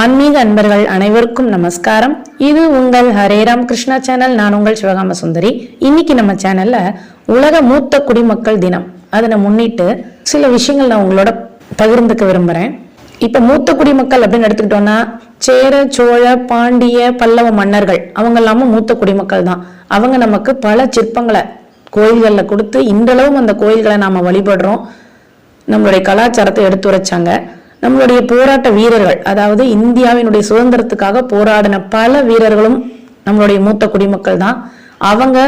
ஆன்மீக அன்பர்கள் அனைவருக்கும் நமஸ்காரம். இது உங்கள் ஹரேராம் கிருஷ்ணா சேனல். நான் உங்கள் சிவகாம சுந்தரி. இன்னைக்கு நம்ம சேனல்ல உலக மூத்த குடிமக்கள் தினம். அதனை முன்னிட்டு சில விஷயங்கள் நான் உங்களோட பகிர்ந்துக்க விரும்புறேன். இப்ப மூத்த குடிமக்கள் அப்படின்னு எடுத்துக்கிட்டோம்னா சேர சோழ பாண்டிய பல்லவ மன்னர்கள் அவங்க எல்லாமும் மூத்த குடிமக்கள் தான். அவங்க நமக்கு பல சிற்பங்களை கோயில்களில் கொடுத்து இன்றளவும் அந்த கோயில்களை நாம வழிபடுறோம். நம்மளுடைய கலாச்சாரத்தை எடுத்துரைச்சாங்க. நம்மளுடைய போராட்ட வீரர்கள் அதாவது இந்தியாவினுடைய சுதந்திரத்துக்காக போராடின பல வீரர்களும் நம்மளுடைய மூத்த குடிமக்கள் தான். அவங்க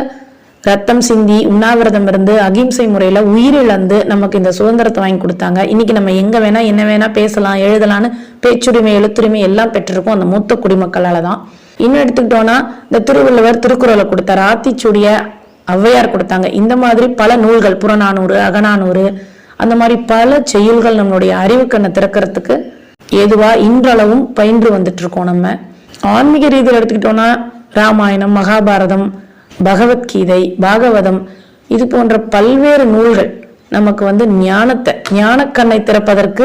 ரத்தம் சிந்தி உண்ணாவிரதம் இருந்து அகிம்சை முறையில உயிரிழந்து நமக்கு இந்த சுதந்திரத்தை வாங்கி கொடுத்தாங்க. இன்னைக்கு நம்ம எங்க வேணா என்ன வேணா பேசலாம் எழுதலாம்னு பேச்சுரிமை எழுத்துரிமை எல்லாம் பெற்றிருக்கோம் அந்த மூத்த குடிமக்களால தான். இன்னும் எடுத்துக்கிட்டோம்னா இந்த திருவள்ளுவர் திருக்குறளை கொடுத்தார். ஆத்திச்சூடிய ஔவையார் கொடுத்தாங்க. இந்த மாதிரி பல நூல்கள் புறநானூறு அகநானூறு அந்த மாதிரி பல செய்யுள்கள் நம்மளுடைய அறிவு கண்ணை திறக்கிறதுக்கு ஏதுவா இன்றளவும் பயின்று வந்துட்டு இருக்கோம் நம்ம. ஆன்மீக ரீதியில் எடுத்துக்கிட்டோம்னா ராமாயணம் மகாபாரதம் பகவத்கீதை பாகவதம் இது போன்ற பல்வேறு நூல்கள் நமக்கு வந்து ஞானத்தை ஞானக்கண்ணை திறப்பதற்கு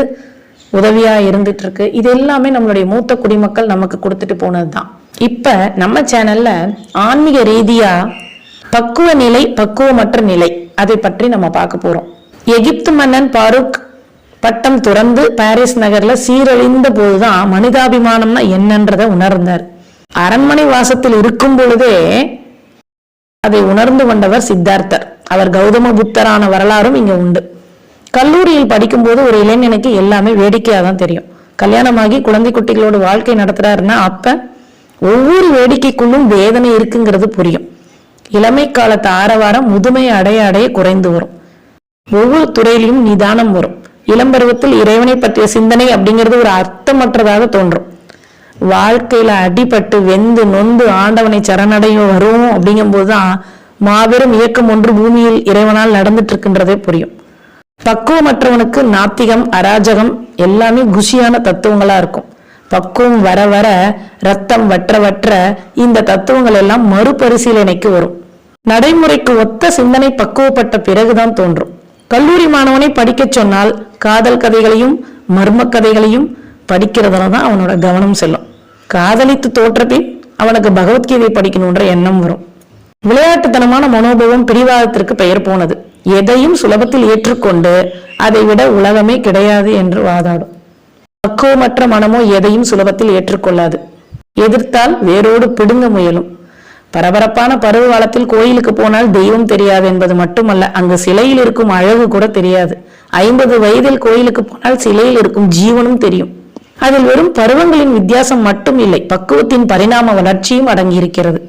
உதவியா இருந்துட்டு இருக்கு இது எல்லாமே நம்மளுடைய மூத்த குடிமக்கள் நமக்கு கொடுத்துட்டு போனதுதான். இப்ப நம்ம சேனல்ல ஆன்மீக ரீதியா பக்குவ நிலை பக்குவமற்ற நிலை அதை பற்றி நம்ம பார்க்க போறோம். எகிப்து மன்னன் பாரூக் பட்டம் துறந்து பாரிஸ் நகர்ல சீரழிந்த போதுதான் மனிதாபிமானம்னா என்னன்றதை உணர்ந்தார். அரண்மனை வாசத்தில் இருக்கும் பொழுதே அதை உணர்ந்து கொண்டவர் சித்தார்த்தர். அவர் கௌதம புத்தரான வரலாறும் இங்க உண்டு. கல்லூரியில் படிக்கும்போது ஒரு இளைஞனுக்கு எல்லாமே வேடிக்கையா தான் தெரியும். கல்யாணமாகி குழந்தை குட்டிகளோட வாழ்க்கை நடத்துறாருன்னா அப்ப ஒவ்வொரு வேடிக்கைக்குள்ளும் வேதனை இருக்குங்கிறது புரியும். இளமை காலத்து ஆரவாரம் முதுமை அடைய அடைய குறைந்து வரும். ஒவ்வொரு துறையிலும் நிதானம் வரும். இளம் பருவத்தில் இறைவனை பற்றிய சிந்தனை அப்படிங்கிறது ஒரு அர்த்தமற்றதாக தோன்றும். வாழ்க்கையில அடிபட்டு வெந்து நொந்து ஆண்டவனை சரணடையும் வரும் அப்படிங்கும் போதுதான் மாபெரும் இயக்கம் ஒன்று பூமியில் இறைவனால் நடந்துட்டு இருக்கின்றதே புரியும். பக்குவமற்றவனுக்கு நாத்திகம் அராஜகம் எல்லாமே குஷியான தத்துவங்களா இருக்கும். பக்குவம் வர வர ரத்தம் வற்ற வற்ற இந்த தத்துவங்கள் எல்லாம் மறுபரிசீலனைக்கு வரும். நடைமுறைக்கு ஒத்த சிந்தனை பக்குவப்பட்ட பிறகுதான் தோன்றும். கல்லூரி மாணவனை படிக்கச் சொன்னால் காதல் கதைகளையும் மர்ம கதைகளையும் படிக்கிறதுல தான் அவனோட கவனம் செல்லும். காதலித்து தோற்ற பின் அவனுக்கு பகவத்கீதை படிக்கணுன்ற எண்ணம் வரும். விளையாட்டுத்தனமான மனோபாவம் பிரிவாதத்திற்கு பெயர் போனது. எதையும் சுலபத்தில் ஏற்றுக்கொண்டு அதை விட உலகமே கிடையாது என்று வாதாடும். பக்குவமற்ற மனமோ எதையும் சுலபத்தில் ஏற்றுக்கொள்ளாது. எதிர்த்தால் வேரோடு பிடுங்க முயலும். பரபரப்பான பருவ காலத்தில் கோயிலுக்கு போனால் தெய்வம் தெரியாது என்பது மட்டுமல்ல அங்கு சிலையில் இருக்கும் அழகு கூட தெரியாது. ஐம்பது வயதில் கோயிலுக்கு போனால் சிலையில் இருக்கும் ஜீவனும் தெரியும். அதில் வெறும் பருவங்களின் வித்தியாசம் மட்டும் இல்லை பக்குவத்தின் பரிணாம வளர்ச்சியும் அடங்கியிருக்கிறது.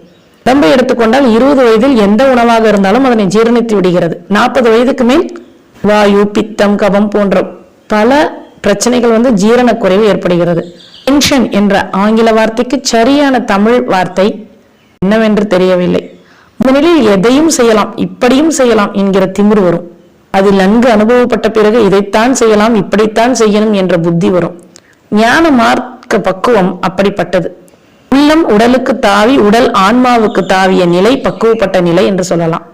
உடம்பை எடுத்துக்கொண்டால் இருபது வயதில் எந்த உணவாக இருந்தாலும் அதனை ஜீரணித்து விடுகிறது. நாற்பது வயதுக்கு மேல் வாயு பித்தம் கபம் போன்ற பல பிரச்சனைகள் வந்து ஜீரண குறைவு ஏற்படுகிறது. டென்ஷன் என்ற ஆங்கில வார்த்தைக்கு சரியான தமிழ் வார்த்தை என்னவென்று தெரியவில்லை. முன்னிலையில் எதையும் செய்யலாம் இப்படியும் செய்யலாம் என்கிற திமிர் வரும். அதில் நன்கு அனுபவப்பட்ட பிறகு இதைத்தான் செய்யலாம் இப்படித்தான் செய்யணும் என்ற புத்தி வரும். ஞான மார்க்க பக்குவம் அப்படிப்பட்டது. உள்ளம் உடலுக்கு தாவி உடல் ஆன்மாவுக்கு தாவிய நிலை பக்குவப்பட்ட நிலை என்று சொல்லலாம்.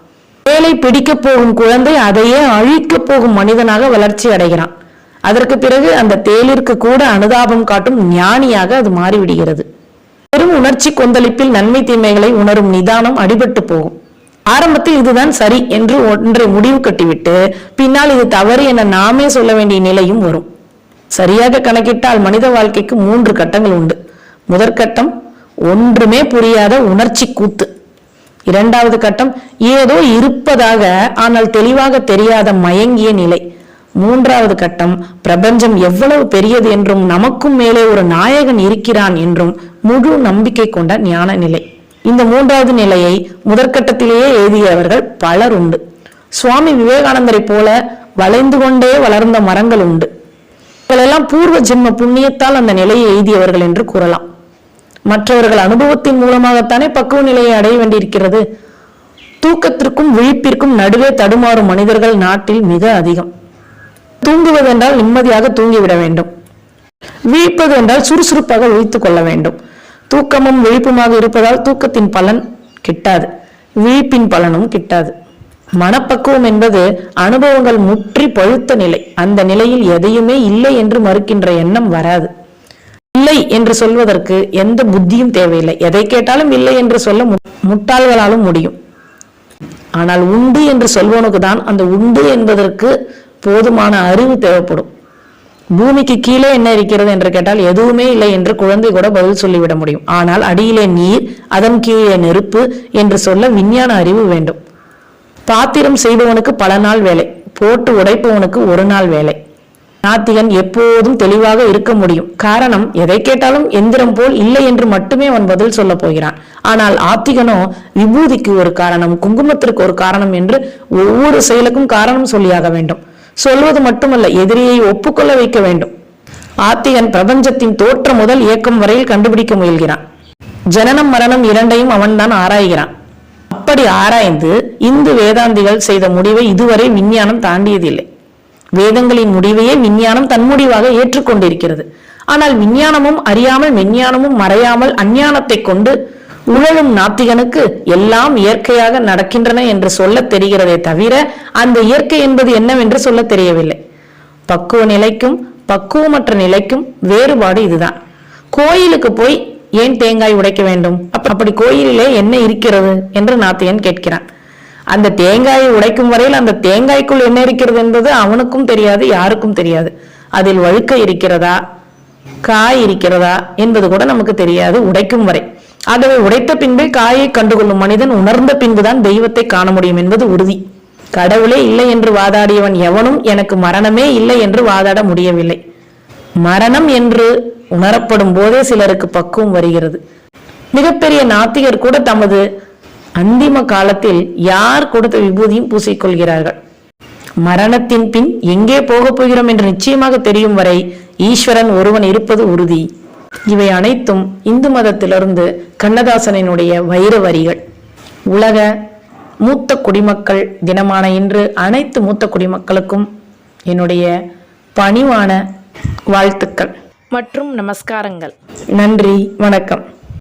வேலை பிடிக்க போகும் குழந்தை அதையே அழிக்க போகும் மனிதனாக வளர்ச்சி அடைகிறான். அதற்கு பிறகு அந்த தேலிற்கு கூட அனுதாபம் காட்டும் ஞானியாக அது மாறிவிடுகிறது. பெரும் உணர்ச்சி கொந்தளிப்பில் நன்மை தீமைகளை உணரும் நிதானம் அடிபட்டு போகும். ஆரம்பத்தில் இதுதான் சரி என்று ஒன்றை முடிவு கட்டிவிட்டு பின்னால் இது தவறு என நாமே சொல்ல வேண்டிய நிலையும் வரும். சரியாக கணக்கிட்டால் மனித வாழ்க்கைக்கு மூன்று கட்டங்கள் உண்டு. முதற்கட்டம் ஒன்றுமே புரியாத உணர்ச்சி கூத்து. இரண்டாவது கட்டம் ஏதோ இருப்பதாக ஆனால் தெளிவாக தெரியாத மயங்கிய நிலை. மூன்றாவது கட்டம் பிரபஞ்சம் எவ்வளவு பெரியது என்றும் நமக்கும் மேலே ஒரு நாயகன் இருக்கிறான் என்றும் முழு நம்பிக்கை கொண்ட ஞான நிலை. இந்த மூன்றாவது நிலையை முதற்கட்டத்திலேயே எழுதியவர்கள் பலர் உண்டு. சுவாமி விவேகானந்தரை போல வளைந்து கொண்டே வளர்ந்த மரங்கள் உண்டு. இவர்களெல்லாம் பூர்வ ஜென்ம புண்ணியத்தால் அந்த நிலையை எழுதியவர்கள் என்று கூறலாம். மற்றவர்கள் அனுபவத்தின் மூலமாகத்தானே பக்குவ நிலையை அடைய வேண்டியிருக்கிறது. தூக்கத்திற்கும் விழிப்பிற்கும் நடுவே தடுமாறும் மனிதர்கள் நாட்டில் மிக அதிகம். தூங்குவதென்றால் நிம்மதியாக தூங்கிவிட வேண்டும். விழிப்பது என்றால் சுறுசுறுப்பாக விழித்துக் கொள்ள வேண்டும். தூக்கமும் விழிப்புமாக இருப்பதால் தூக்கத்தின் பலன் கிட்டாது. விழிப்பின் பலனும் கிட்டாது. மனப்பக்குவம் என்பது அனுபவங்கள் முற்றி பழுத்த நிலை. அந்த நிலையில் எதையுமே இல்லை என்று மறுக்கின்ற எண்ணம் வராது. இல்லை என்று சொல்வதற்கு எந்த புத்தியும் தேவையில்லை. எதை கேட்டாலும் இல்லை என்று சொல்ல மு- முட்டாள்களாலும் முடியும். ஆனால் உண்டு என்று சொல்வனுக்கு தான் அந்த உண்டு என்பதற்கு போதுமான அறிவு தேவைப்படும். பூமிக்கு கீழே என்ன இருக்கிறது என்று கேட்டால் எதுவுமே இல்லை என்று குழந்தை கூட பதில் சொல்லிவிட முடியும். ஆனால் அடியிலே நீர் அதன் கீழே நெருப்பு என்று சொல்ல விஞ்ஞான அறிவு வேண்டும். பாத்திரம் செய்பவனுக்கு பல நாள் வேலை போட்டு உடைப்பவனுக்கு ஒரு நாள் வேலை. நாத்திகன் எப்போதும் தெளிவாக இருக்க முடியும். காரணம் எதை கேட்டாலும் எந்திரம் போல் இல்லை என்று மட்டுமே அவன் பதில் சொல்ல போகிறான். ஆனால் ஆத்திகனோ விபூதிக்கு ஒரு காரணம் குங்குமத்திற்கு ஒரு காரணம் என்று ஒவ்வொரு செயலுக்கும் காரணம் சொல்லியாக வேண்டும். சொல்வது மட்டுமல்ல எதிரியை ஒப்புக்கொள்ள வைக்க வேண்டும். ஆத்திகன் பிரபஞ்சத்தின் தோற்றம் முதல் இயக்கம் வரையில் கண்டுபிடிக்க முயல்கிறான். ஜனனம் மரணம் இரண்டையும் அவன்தான் ஆராய்கிறான். அப்படி ஆராய்ந்து இந்து வேதாந்திகள் செய்த முடிவை இதுவரை விஞ்ஞானம் தாண்டியதில்லை. வேதங்களின் முடிவையே விஞ்ஞானம் தன் முடிவாக ஏற்றுக்கொண்டிருக்கிறது. ஆனால் விஞ்ஞானமும் அறியாமல் விஞ்ஞானமும் மறையாமல் அஞ்ஞானத்தை கொண்டு உழலும் நாத்திகனுக்கு எல்லாம் இயற்கையாக நடக்கின்றன என்று சொல்லத் தெரிகிறதே தவிர அந்த இயற்கை என்பது என்னவென்று சொல்லத் தெரியவில்லை. பக்குவ நிலைக்கும் பக்குவமற்ற நிலைக்கும் வேறுபாடு இதுதான். கோயிலுக்கு போய் ஏன் தேங்காய் உடைக்க வேண்டும்? அப்படி கோயிலிலே என்ன இருக்கிறது என்று நாத்தியன் கேட்கிறான். அந்த தேங்காயை உடைக்கும் வரையில் அந்த தேங்காய்க்குள் என்ன இருக்கிறது என்பது அவனுக்கும் தெரியாது யாருக்கும் தெரியாது. அதில் வழுக்க இருக்கிறதா? காய் இருக்கிறதா? என்பது கூட நமக்கு தெரியாது உடைக்கும் வரை. ஆகவே உடைத்த பின்பே காயை கண்டுகொள்ளும் மனிதன் உணர்ந்த பின்புதான் தெய்வத்தை காண முடியும் என்பது உறுதி. கடவுளே இல்லை என்று வாதாடியவன் எவனும் எனக்கு மரணமே இல்லை என்று வாதாட முடியவில்லை. மரணம் என்று உணரப்படும் போதே சிலருக்கு பக்குவம் வருகிறது. மிகப்பெரிய நாத்திகர் கூட தமது அந்திம காலத்தில் யார் கொடுத்த விபூதியும் பூசிக்கொள்கிறார்கள். மரணத்தின் பின் எங்கே போகப் போகிறோம் என்று நிச்சயமாக தெரியும் வரை ஈஸ்வரன் ஒருவன் இருப்பது உறுதி. இவை அனைத்தும் இந்து மதத்திலிருந்து கண்ணதாசனினுடைய வைர வரிகள் உலக மூத்த குடிமக்கள் தினமான இன்று அனைத்து மூத்த குடிமக்களுக்கும் என்னுடைய பணிவான வாழ்த்துக்கள். மற்றும் நமஸ்காரங்கள். நன்றி வணக்கம்.